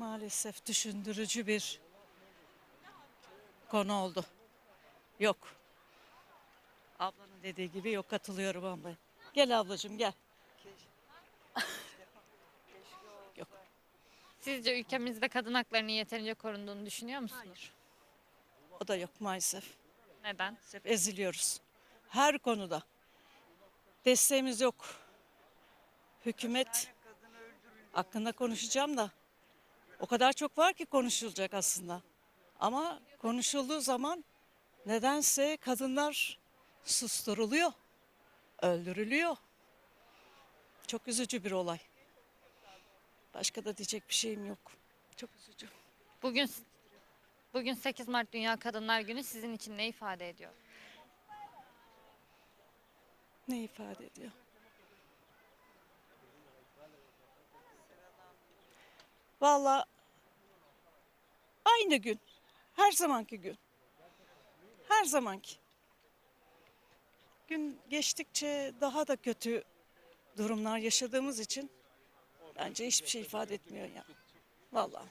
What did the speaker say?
maalesef düşündürücü bir konu oldu. Yok. Ablanın dediği gibi yok katılıyorum ama. Gel ablacığım gel. yok. Sizce ülkemizde kadın haklarının yeterince korunduğunu düşünüyor musunuz? Hayır. O da yok maalesef. Neden? Maalesef eziliyoruz. Her konuda. Desteğimiz yok. Hükümet hakkında konuşacağım da o kadar çok var ki konuşulacak aslında. Ama konuşulduğu zaman nedense kadınlar susturuluyor, öldürülüyor. Çok üzücü bir olay. Başka da diyecek bir şeyim yok. Çok üzücü. Bugün bugün 8 Mart Dünya Kadınlar Günü sizin için ne ifade ediyor? Ne ifade ediyor? Vallahi aynı gün. Her zamanki gün. Her zamanki. Gün geçtikçe daha da kötü durumlar yaşadığımız için bence hiçbir şey ifade etmiyor ya. Vallahi.